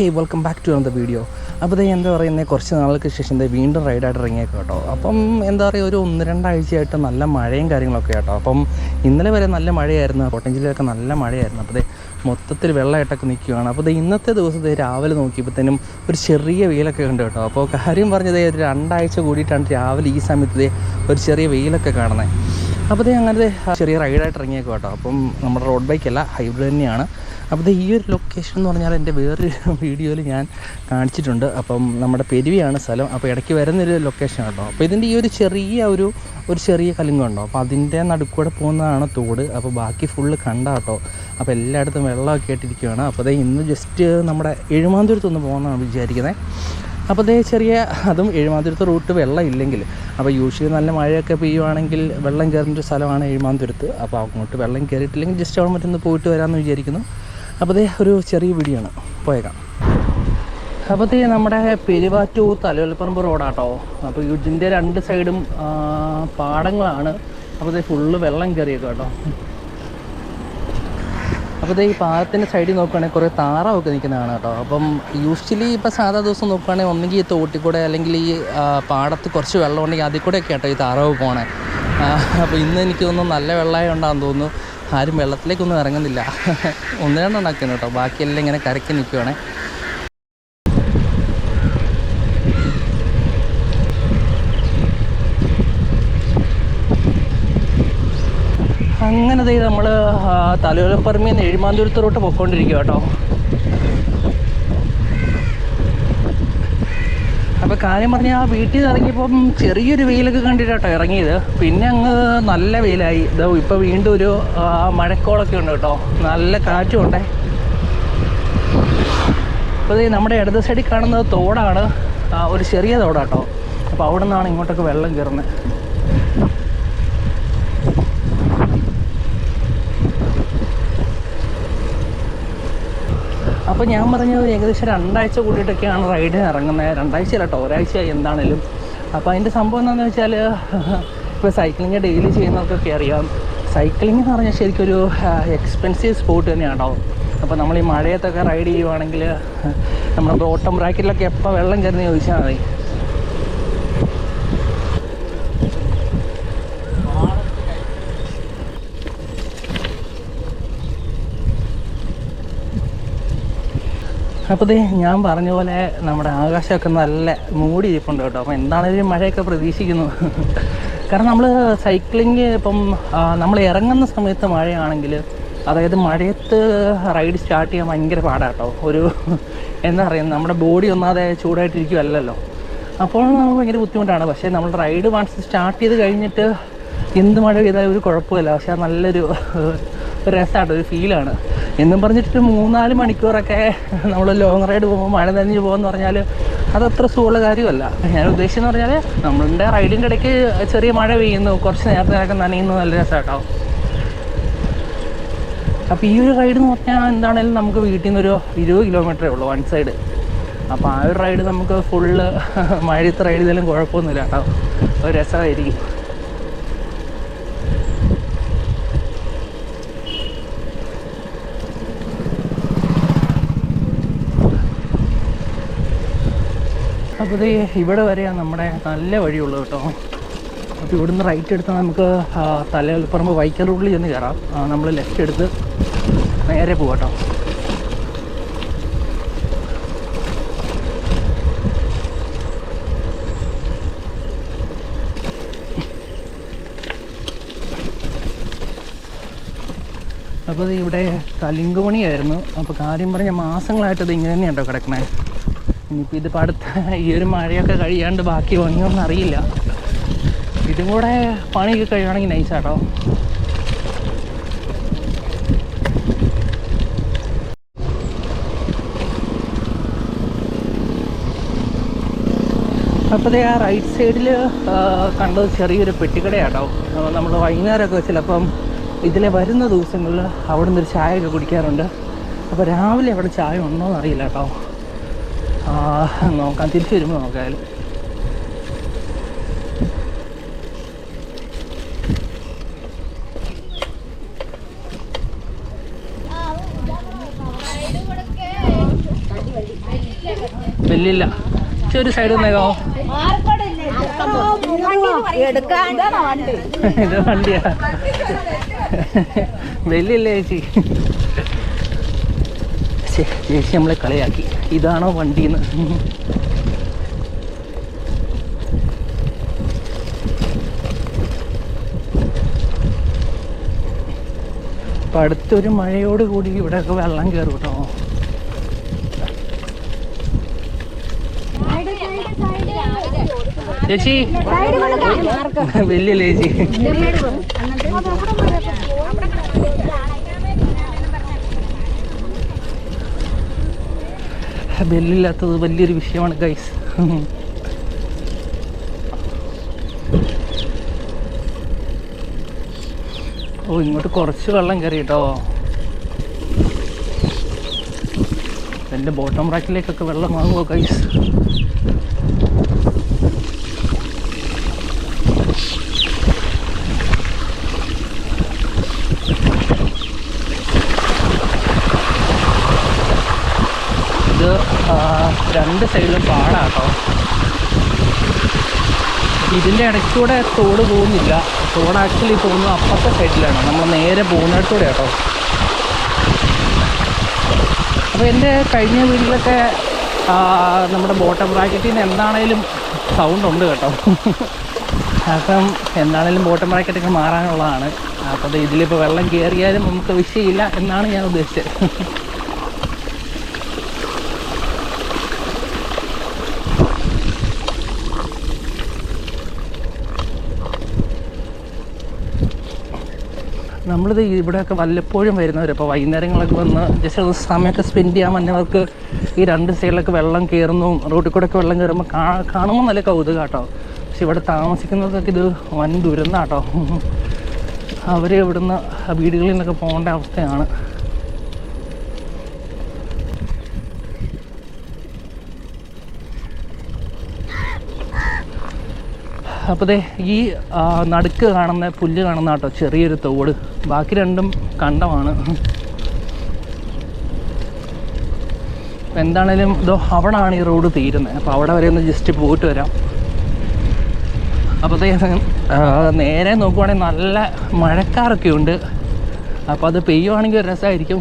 Hey welcome back to the video അപ്പോൾ ഇത് എന്താ പറയുന്നത് കുറച്ച് നാളുകൾക്ക് ശേഷം ഇതേ വീണ്ടും റൈഡായിട്ട് ഇറങ്ങിയേക്കും കേട്ടോ. അപ്പം എന്താ പറയുക ഒരു ഒന്ന് രണ്ടാഴ്ചയായിട്ട് നല്ല മഴയും കാര്യങ്ങളൊക്കെ കേട്ടോ. അപ്പം ഇന്നലെ വരെ നല്ല മഴയായിരുന്നു കോട്ടയം ജില്ലയിലൊക്കെ നല്ല മഴയായിരുന്നു. അപ്പോൾ മൊത്തത്തിൽ വെള്ളമായിട്ടൊക്കെ നിൽക്കുകയാണ്. അപ്പോൾ ഇത് ഇന്നത്തെ ദിവസത്തെ രാവിലെ നോക്കിയപ്പോഴത്തേനും ഒരു ചെറിയ വെയിലൊക്കെ ഉണ്ട് കേട്ടോ. അപ്പോൾ കാര്യം പറഞ്ഞത് ഒരു രണ്ടാഴ്ച കൂടിയിട്ടാണ് രാവിലെ ഈ സമയത്ത് ഒരു ചെറിയ വെയിലൊക്കെ കാണുന്നത് അപ്പോൾ ദേ അങ്ങനത്തെ ചെറിയ റൈഡായിട്ട് ഇറങ്ങിയേക്കും കേട്ടോ. അപ്പം നമ്മുടെ റോഡ് ബൈക്കല്ല ഹൈബ്രിഡ് തന്നെയാണ്. അപ്പോൾ ദേ ഈ ഒരു ലൊക്കേഷൻ എന്ന് പറഞ്ഞാൽ എന്റെ വേറൊരു വീഡിയോയിൽ ഞാൻ കാണിച്ചിട്ടുണ്ട്. അപ്പം നമ്മുടെ പെരുവിയാണ് സ്ഥലം. അപ്പോൾ ഇടയ്ക്ക് വരുന്നൊരു ലൊക്കേഷൻ കേട്ടോ. അപ്പോൾ ഇതിന്റെ ഈ ഒരു ചെറിയ ഒരു ഒരു ചെറിയ കലുങ്കുണ്ടോ അപ്പോൾ അതിന്റെ നടുക്കൂടെ പോകുന്നതാണ് തോട്. അപ്പോൾ ബാക്കി ഫുള്ള് കണ്ട കേട്ടോ. അപ്പോൾ എല്ലായിടത്തും വെള്ളമൊക്കെ ആയിട്ടിരിക്കുകയാണ് അപ്പോൾ ദേ ഇന്ന് ജസ്റ്റ് നമ്മുടെ എഴുമാന്തൂരത്തൊന്ന് പോകുന്നതാണ് വിചാരിക്കുന്നത് അപ്പോൾ അതേ ചെറിയ അതും എഴുമാന്തുരത്ത് റൂട്ട് വെള്ളം ഇല്ലെങ്കിൽ. അപ്പോൾ യൂഷ്വലി നല്ല മഴയൊക്കെ പെയ്യുവാണെങ്കിൽ വെള്ളം കയറിന്റെ സ്ഥലമാണ് എഴുമാന്തുരത്ത്. അപ്പോൾ അങ്ങോട്ട് വെള്ളം കയറിയിട്ടില്ലെങ്കിൽ ജസ്റ്റ് അവിടെ മറ്റൊന്ന് പോയിട്ട് വരാമെന്ന് വിചാരിക്കുന്നു. അപ്പോൾ അതേ ഒരു ചെറിയ വീടിയാണ് പോയേക്കാം. അപ്പോൾ അതേ നമ്മുടെ പെരുവാറ്റൂർ തലവലപ്പറമ്പ് റോഡാട്ടോ. അപ്പോൾ ഇതിന്റെ രണ്ട് സൈഡും പാടങ്ങളാണ്. അപ്പോൾ അതേ ഫുള്ള് വെള്ളം കയറിയൊക്കെ കേട്ടോ അപ്പോൾ ദേ ഈ പാലത്തിന്റെ സൈഡിൽ നോക്കുകയാണെങ്കിൽ കുറേ താറാവൊക്കെ നിൽക്കുന്നതാണ് കേട്ടോ. അപ്പം യൂഷ്വലി ഇപ്പോൾ സാധാ ദിവസം നോക്കുകയാണെങ്കിൽ ഒന്നുകിൽ ഈ തോട്ടിൽ കൂടെ അല്ലെങ്കിൽ ഈ പാടത്ത് കുറച്ച് വെള്ളം ഉണ്ടെങ്കിൽ അതിൽ കൂടെയൊക്കെ കേട്ടോ ഈ താറാവ് പോണേ. അപ്പോൾ ഇന്ന് എനിക്ക് തോന്നുന്നു നല്ല വെള്ളമായി ഉണ്ടാകുന്നു തോന്നുന്നു. ആരും വെള്ളത്തിലേക്കൊന്നും ഇറങ്ങുന്നില്ല. ഒന്ന് രണ്ടെണ്ണമൊക്കെയാണ് കേട്ടോ. ബാക്കിയെല്ലാം ഇങ്ങനെ കരക്കി നിൽക്കുവാണേ അങ്ങനെ ദേ നമ്മൾ തലയോലപ്പറമ്പിൽ നിന്ന് എഴുമാന്തൂരത്തോട്ട് പൊയ്ക്കൊണ്ടിരിക്കുക കേട്ടോ. അപ്പോൾ കാര്യം പറഞ്ഞാൽ ആ വീട്ടിൽ നിന്ന് ഇറങ്ങിയപ്പം ചെറിയൊരു വെയിലൊക്കെ കണ്ടിട്ടാട്ടോ ഇറങ്ങിയത്. പിന്നെ അങ്ങ് നല്ല വെയിലായി. ഇതാ ഇപ്പോൾ വീണ്ടും ഒരു മഴക്കോളൊക്കെ ഉണ്ട് കേട്ടോ. നല്ല കാറ്റും ഉണ്ടേ. അപ്പോൾ ഇത് നമ്മുടെ ഇടത് സൈഡിൽ കാണുന്നത് തോടാണ്. ഒരു ചെറിയ തോടാട്ടോ അപ്പോൾ അവിടെ നിന്നാണ് ഇങ്ങോട്ടൊക്കെ വെള്ളം കയറുന്നത്. അപ്പോൾ ഞാൻ ഒരു ഏകദേശം രണ്ടാഴ്ച കൂടിയിട്ടൊക്കെയാണ് റൈഡിന് ഇറങ്ങുന്നത്. രണ്ടാഴ്ച അല്ല കേട്ടോ ഒരാഴ്ച എന്താണേലും. അപ്പോൾ അതിന്റെ സംഭവം എന്താണെന്ന് വെച്ചാൽ ഇപ്പോൾ സൈക്ലിങ് ഡെയിലി ചെയ്യുന്നവർക്കൊക്കെ അറിയാം. സൈക്ലിംഗ് എന്ന് പറഞ്ഞാൽ ശരിക്കും ഒരു എക്സ്പെൻസീവ് സ്പോർട്ട് തന്നെയാണോ അപ്പോൾ നമ്മൾ ഈ മഴയത്തൊക്കെ റൈഡ് ചെയ്യുവാണെങ്കിൽ നമ്മുടെ ബോട്ടം ബ്രാക്കറ്റിലൊക്കെ എപ്പോൾ വെള്ളം കയറുന്ന ചോദിച്ചാൽ മതി. അപ്പോൾ ദേ ഞാൻ പറഞ്ഞ പോലെ നമ്മുടെ ആകാശമൊക്കെ നല്ല മൂടിയിരിപ്പുണ്ട് കേട്ടോ. അപ്പോൾ എന്താണെങ്കിലും മഴയൊക്കെ പ്രതീക്ഷിക്കുന്നു. കാരണം നമ്മൾ സൈക്ലിംഗ് ഇപ്പം നമ്മൾ ഇറങ്ങുന്ന സമയത്ത് മഴയാണെങ്കിൽ അതായത് മഴയത്ത് റൈഡ് സ്റ്റാർട്ട് ചെയ്യാൻ ഭയങ്കര പാടാട്ടോ ഒരു എന്താ പറയുക നമ്മുടെ ബോഡി ഒന്നാതെ ചൂടായിട്ടിരിക്കുമല്ലോ അപ്പോൾ നമുക്ക് ഭയങ്കര ബുദ്ധിമുട്ടാണ്. പക്ഷേ നമ്മൾ റൈഡ് വൺസ് സ്റ്റാർട്ട് ചെയ്ത് കഴിഞ്ഞിട്ട് എന്ത് മഴ പെയ്താലും ഒരു കുഴപ്പമില്ല. പക്ഷേ നല്ലൊരു ഒരു ഫീലാണ് എന്നും പറഞ്ഞിട്ട് മൂന്നാൽ മണിക്കൂറൊക്കെ നമ്മൾ ലോങ് റൈഡ് പോകുമ്പോൾ മഴ നനഞ്ഞ് പോകുമെന്ന് പറഞ്ഞാൽ അതത്ര സുഖമുള്ള കാര്യമല്ല. ഞാൻ ഉദ്ദേശിച്ചെന്ന് പറഞ്ഞാൽ നമ്മളുടെ റൈഡിന്റെ ഇടയ്ക്ക് ചെറിയ മഴ പെയ്യുന്നു കുറച്ച് നേരത്തെ നേരത്തെ നനയുന്നു നല്ല രസമാട്ടോ അപ്പോൾ ഈ ഒരു റൈഡ് എന്ന് പറഞ്ഞാൽ എന്താണേലും നമുക്ക് വീട്ടിൽ നിന്നൊരു ഇരുപത് കിലോമീറ്ററേ ഉള്ളൂ വൺ സൈഡ് അപ്പോൾ ആ ഒരു റൈഡ് നമുക്ക് ഫുള്ള് മഴയത്ത് റൈഡ് ചെയ്താലും കുഴപ്പമൊന്നുമില്ല കേട്ടോ. ഒരു രസമായിരിക്കും. അപ്പോൾ ഇവിടെ വരെയാണ് നമ്മുടെ നല്ല വഴിയുള്ളൂ കേട്ടോ. അപ്പോൾ ഇവിടുന്ന് റൈറ്റ് എടുത്താൽ നമുക്ക് തലയൽപ്പറമ്പ് വൈക്കൽ റോഡിൽ ചെന്ന് കയറാം നമ്മൾ ലെഫ്റ്റ് എടുത്ത് നേരെ പോകട്ടോ കേട്ടോ. അപ്പോൾ ഇവിടെ കലിങ്കുമണിയായിരുന്നു അപ്പോൾ കാര്യം പറഞ്ഞ മാസങ്ങളായിട്ട് ഇത് ഇങ്ങനെ തന്നെയാണ് കിടക്കണേ. ഇനിയിപ്പോൾ ഇതിപ്പോൾ അടുത്ത ഈ ഒരു മഴയൊക്കെ കഴിയാണ്ട് ബാക്കി പണിയൊന്നും അറിയില്ല. ഇതും കൂടെ പണിയൊക്കെ കഴിയുകയാണെങ്കിൽ നൈസാട്ടോ അപ്പോൾ ആ റൈറ്റ് സൈഡിൽ കണ്ടത് ചെറിയൊരു പെട്ടിക്കടയാട്ടോ. നമ്മൾ വൈകുന്നേരമൊക്കെ ചിലപ്പം ഇതിലെ വരുന്ന ദിവസങ്ങളിൽ അവിടെ ഒരു ചായയൊക്കെ കുടിക്കാറുണ്ട്. അപ്പോൾ രാവിലെ അവിടെ ചായ ഉണ്ടോ എന്ന് അറിയില്ല കേട്ടോ. നോക്കാം തിരിച്ചു വരുമ്പോൾ നോക്കായാലും വലിയില്ല ഒരു സൈഡ് നിന്നേക്കോ എടുക്കാണ്ടാണ് വണ്ടി ഇത് വണ്ടിയാ. വലിയില്ല ചേച്ചി. ശ്ശേ, ചേച്ചി നമ്മളെ കളിയാക്കി. ഇതാണോ വണ്ടി എന്ന് അപ്പം അടുത്തൊരു മഴയോട് കൂടി ഇവിടെയൊക്കെ വെള്ളം കയറും കേട്ടോ. ചേച്ചി. വലിയ ചേച്ചി ബെല്ലില്ലാത്തത് വലിയൊരു വിഷയമാണ് ഗൈസ് ഓ ഇങ്ങോട്ട് കുറച്ച് വെള്ളം കയറി കേട്ടോ എന്റെ ബോട്ടം റാക്കിലേക്കൊക്കെ വെള്ളം വാങ്ങുമോ ഗൈസ് ഇത് ആ, രണ്ട് സൈഡിലും പാടാട്ടോ. ഇതിന്റെ ഇടയ്ക്കൂടെ തോട് പോകുന്നില്ല. തോട് ആക്ച്വലി പോകുന്നത് അപ്പുറത്തെ സൈഡിലാണ് നമ്മൾ നേരെ പോകുന്നിടത്തൂടെ കേട്ടോ അപ്പോൾ എന്റെ കഴിഞ്ഞ വീട്ടിലൊക്കെ നമ്മുടെ ബോട്ടം ബ്രാക്കറ്റിൽ നിന്ന് എന്താണേലും സൗണ്ട് ഉണ്ട് കേട്ടോ. അപ്പം എന്താണേലും ബോട്ടം ബ്രാക്കറ്റൊക്കെ മാറാനുള്ളതാണ്. അപ്പോൾ ഇതിലിപ്പോൾ വെള്ളം കയറിയാലും നമുക്ക് വിഷയമില്ല എന്നാണ് ഞാൻ ഉദ്ദേശിച്ചത്. നമ്മളിത് ഇവിടെയൊക്കെ വല്ലപ്പോഴും വരുന്നവർ അപ്പോൾ വൈകുന്നേരങ്ങളൊക്കെ വന്ന് ജസ്റ്റ് ഒരു സമയമൊക്കെ സ്പെൻഡ് ചെയ്യാൻ വന്നവർക്ക് ഈ രണ്ട് സൈഡിലൊക്കെ വെള്ളം കയറുന്നു റോഡിൽ കൂടെയൊക്കെ വെള്ളം കയറുമ്പോൾ കാ കാണുമ്പോൾ നല്ല കൗതുക കേട്ടോ പക്ഷെ ഇവിടെ താമസിക്കുന്നതൊക്കെ ഇത് വൻ ദുരന്തം കേട്ടോ അവർ ഇവിടുന്ന് വീടുകളിൽ നിന്നൊക്കെ പോകേണ്ട അവസ്ഥയാണ്. അപ്പോൾ ഈ നടുക്ക് കാണുന്ന പുല്ല് കാണുന്ന കേട്ടോ ചെറിയൊരു തോട്. ബാക്കി രണ്ടും കണ്ടമാണ്. എന്താണേലും ഇതോ അവിടാണ് ഈ റോഡ് തീരുന്നത്. അപ്പോൾ അവിടെ വരെ ഒന്ന് ജസ്റ്റ് പോയിട്ട് വരാം. ദേ നേരെ നോക്കുവാണെങ്കിൽ നല്ല മഴക്കാറൊക്കെ ഉണ്ട്. അപ്പോൾ അത് പെയ്യുവാണെങ്കിൽ ഒരു രസമായിരിക്കും.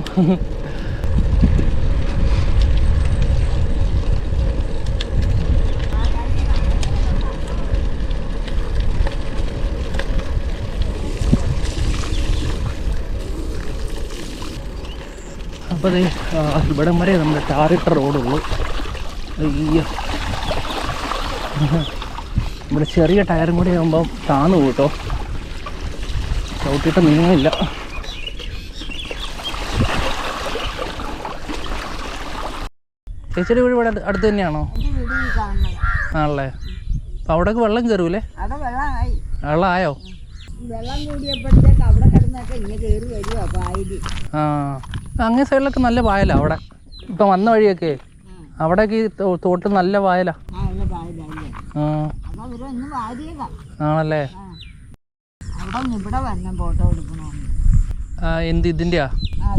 അപ്പോൾ ഇവിടം വരെ നമ്മുടെ ടാറിട്ട റോഡുള്ളൂ. അയ്യോ. ഇവിടെ ചെറിയ ടയറും കൂടി ആകുമ്പം താന്നു പോകും കേട്ടോ ചവിട്ടിയിട്ട് നീങ്ങില്ല ചേച്ചിയുടെ വീട് ഇവിടെ അടു- അടുത്ത് തന്നെയാണോ? ആണല്ലേ. അപ്പൊ അവിടേക്ക് വെള്ളം കയറൂലേ വെള്ളമായി വെള്ളം കൂടിയപ്പോഴത്തേക്ക് അവിടെ കിടന്നൊക്കെ ഇങ്ങനെ കയറി വരുവാ ആ. അങ്ങേ സൈഡിലൊക്കെ നല്ല വായല അവിടെ. ഇപ്പം വന്ന വഴിയൊക്കെ അവിടെ ഈ തോ- തോട്ട് നല്ല വായല. ആണല്ലേ? എന്ത് ഇതിന്റെയാ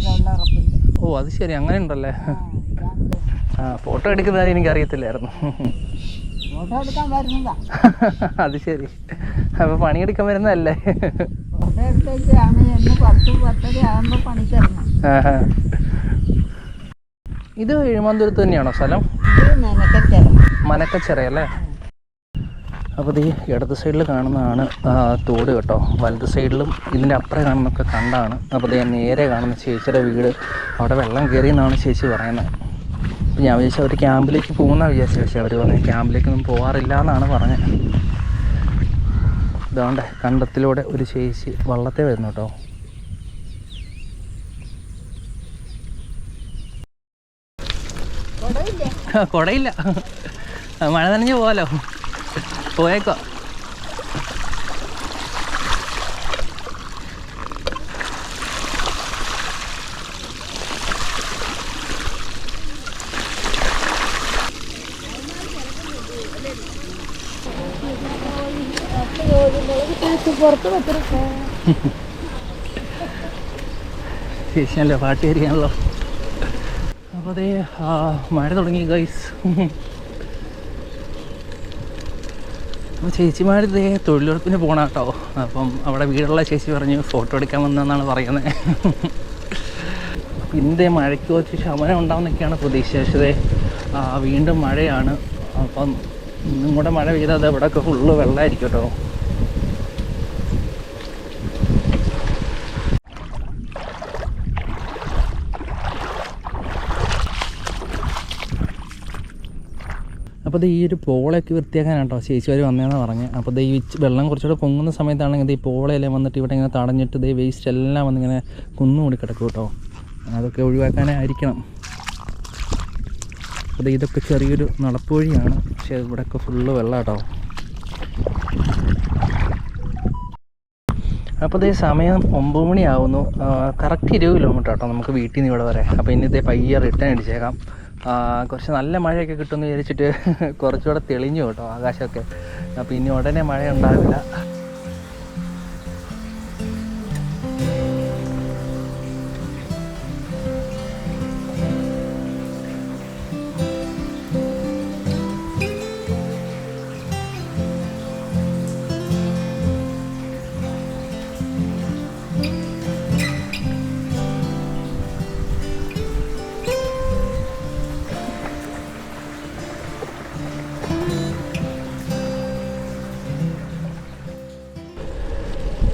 തൊഴിലുറപ്പിന്റെ ഓ അത് ശരി. അങ്ങനെ ഉണ്ടല്ലേ? ആ ഫോട്ടോ എടുക്കുന്നത് എനിക്ക് അറിയത്തില്ലായിരുന്നു. അത് ശരി. അപ്പൊ പണിയെടുക്കാൻ വരുന്നതല്ലേ? പത്ത് പത്തര ആകുമ്പോ പണിക്കിറങ്ങും ആഹാ. ഇത് എഴുമാന്തുരത്ത് തന്നെയാണോ സ്ഥലം? മനക്കച്ചിറ അല്ലേ അപ്പോൾ ഈ ഇടത് സൈഡിൽ കാണുന്നതാണ് തോട് കേട്ടോ. വലത് സൈഡിലും ഇതിന്റെ അപ്പുറം കാണുന്നൊക്കെ കണ്ടാണ്. അപ്പോൾ ഞാൻ നേരെ കാണുന്ന ചേച്ചിയുടെ വീട്. അവിടെ വെള്ളം കയറി എന്നാണ് ചേച്ചി പറയുന്നത്. അപ്പോൾ ഞാൻ വിചാരിച്ചു അവർ ക്യാമ്പിലേക്ക് പോകുന്ന വിചാരിച്ചു. പക്ഷേ അവർ പറഞ്ഞു ക്യാമ്പിലേക്കൊന്നും പോകാറില്ല എന്നാണ് പറഞ്ഞത്. ഇതാണ്ട് കണ്ടത്തിലൂടെ ഒരു ചേച്ചി വള്ളത്തെ വരുന്നു കേട്ടോ. കുടയില്ല. മഴ നനഞ്ഞ് പോവാലോ പോയേക്കോ. ശേഷിയല്ലേ പാട്ട് കയറിയാണല്ലോ അപ്പോൾ അതേ മഴ തുടങ്ങി ഗൈസ് അപ്പോൾ ചേച്ചിമാർ ഇതേ തൊഴിലുറപ്പിന് പോകണം കേട്ടോ അപ്പം അവിടെ വീടുള്ള ചേച്ചി പറഞ്ഞു ഫോട്ടോ എടുക്കാൻ വന്നതെന്നാണ് പറയുന്നത് ഇതിന്റെ മഴയ്ക്ക് കുറച്ച് ശമനം ഉണ്ടാവുന്നൊക്കെയാണ് പ്രതീക്ഷ പക്ഷേ വീണ്ടും മഴയാണ്. അപ്പം ഇന്നും കൂടെ മഴ പെയ്താൽ അത് ഇവിടെയൊക്കെ ഫുള്ള് വെള്ളമായിരിക്കും കേട്ടോ അപ്പോൾ ഈ ഒരു പോളയൊക്കെ വൃത്തിയാക്കാനാണ് കേട്ടോ ചേച്ചിമാർ വന്നതെന്ന് പറഞ്ഞ്. അപ്പോൾ ഇത് ഈ വെള്ളം കുറച്ചുകൂടെ പൊങ്ങുന്ന സമയത്താണെങ്കിൽ ഈ പോളയെല്ലാം വന്നിട്ട് ഇവിടെ ഇങ്ങനെ തടഞ്ഞിട്ട് ഇത് വേസ്റ്റ് എല്ലാം വന്നിങ്ങനെ കുന്നുകൂടി കിടക്കും കേട്ടോ. അതൊക്കെ ഒഴിവാക്കാനായിരിക്കണം അപ്പോൾ ഇതൊക്കെ ചെറിയൊരു നടപ്പുവഴിയാണ്. പക്ഷേ ഇവിടെയൊക്കെ ഫുള്ള് വെള്ളം കേട്ടോ അപ്പോൾ ഇതേ സമയം ഒമ്പത് മണിയാവുന്നു. കറക്റ്റ് ഇരുപത് കിലോമീറ്റർ കേട്ടോ നമുക്ക് വീട്ടിൽ നിന്ന് ഇവിടെ വരെ. അപ്പോൾ ഇനി ഇതേ റിട്ടേൺ അടിച്ചേക്കാം. കുറച്ച് നല്ല മഴയൊക്കെ കിട്ടുമെന്ന് വിചാരിച്ചിട്ട് കുറച്ചുകൂടെ തെളിഞ്ഞു കേട്ടോ ആകാശമൊക്കെ. അപ്പോൾ ഇനി ഉടനെ മഴ ഉണ്ടാവില്ല.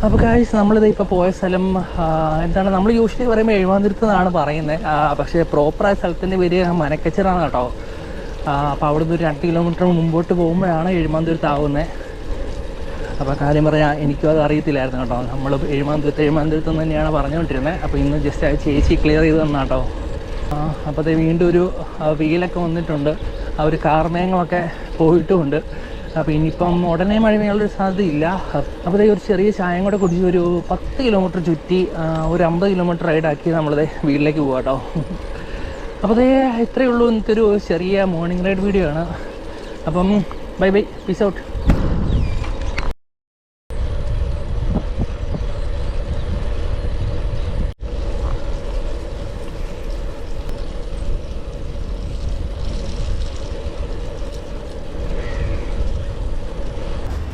അപ്പോൾ കാഴ്ച നമ്മളിത് ഇപ്പോൾ പോയ സ്ഥലം എന്താണ് നമ്മൾ യൂഷ്വലി പറയുമ്പോൾ എഴുമാന്തിരത്ത് എന്നാണ് പറയുന്നത് പക്ഷേ പ്രോപ്പറായ സ്ഥലത്തിന്റെ പേര് മനക്കച്ചറാണ് കേട്ടോ. അപ്പോൾ അവിടുന്ന് ഒരു രണ്ട് കിലോമീറ്റർ മുമ്പോട്ട് പോകുമ്പോഴാണ് എഴുമാന്തിരത്ത് ആവുന്നത് അപ്പോൾ കാര്യം പറയാം എനിക്കും അത് അറിയത്തില്ലായിരുന്നു കേട്ടോ. നമ്മൾ എഴുമാന്തിരത്ത് എഴുമാന്തിരത്ത് എന്ന് തന്നെയാണ് പറഞ്ഞുകൊണ്ടിരുന്നത് അപ്പോൾ ഇന്ന് ജസ്റ്റ് ആ ചേച്ചി ക്ലിയർ ചെയ്ത് തന്നാ കേട്ടോ. അപ്പോൾ വീണ്ടും ഒരു വീലൊക്കെ വന്നിട്ടുണ്ട്. ആ ഒരു കാർമേഘങ്ങളൊക്കെ പോയിട്ടുമുണ്ട്. അപ്പോൾ ഇനിയിപ്പം ഉടനെ മഴ പെയ്യാനുള്ളൊരു സാധ്യതയില്ല. അപ്പോൾ ഒരു ചെറിയ ചായം കൂടെ കുടിച്ച് ഒരു പത്ത് കിലോമീറ്റർ ചുറ്റി ഒരു അമ്പത് കിലോമീറ്റർ റൈഡാക്കി നമ്മളത് വീട്ടിലേക്ക് പോകാം കേട്ടോ അപ്പോൾ അതേ ഇത്രയേ ഉള്ളൂ ഒരു ചെറിയ മോർണിംഗ് റൈഡ് വീഡിയോ ആണ്. അപ്പം ബൈ ബൈ പീസ് ഔട്ട്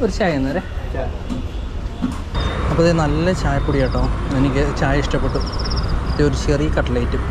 ഒരു ചായ എന്നേരെ അപ്പോൾ ഇത് നല്ല ചായപ്പൊടി കേട്ടോ. എനിക്ക് ചായ ഇഷ്ടപ്പെട്ടു. ഒരു ചെറിയ കട്ട്ലേറ്റും.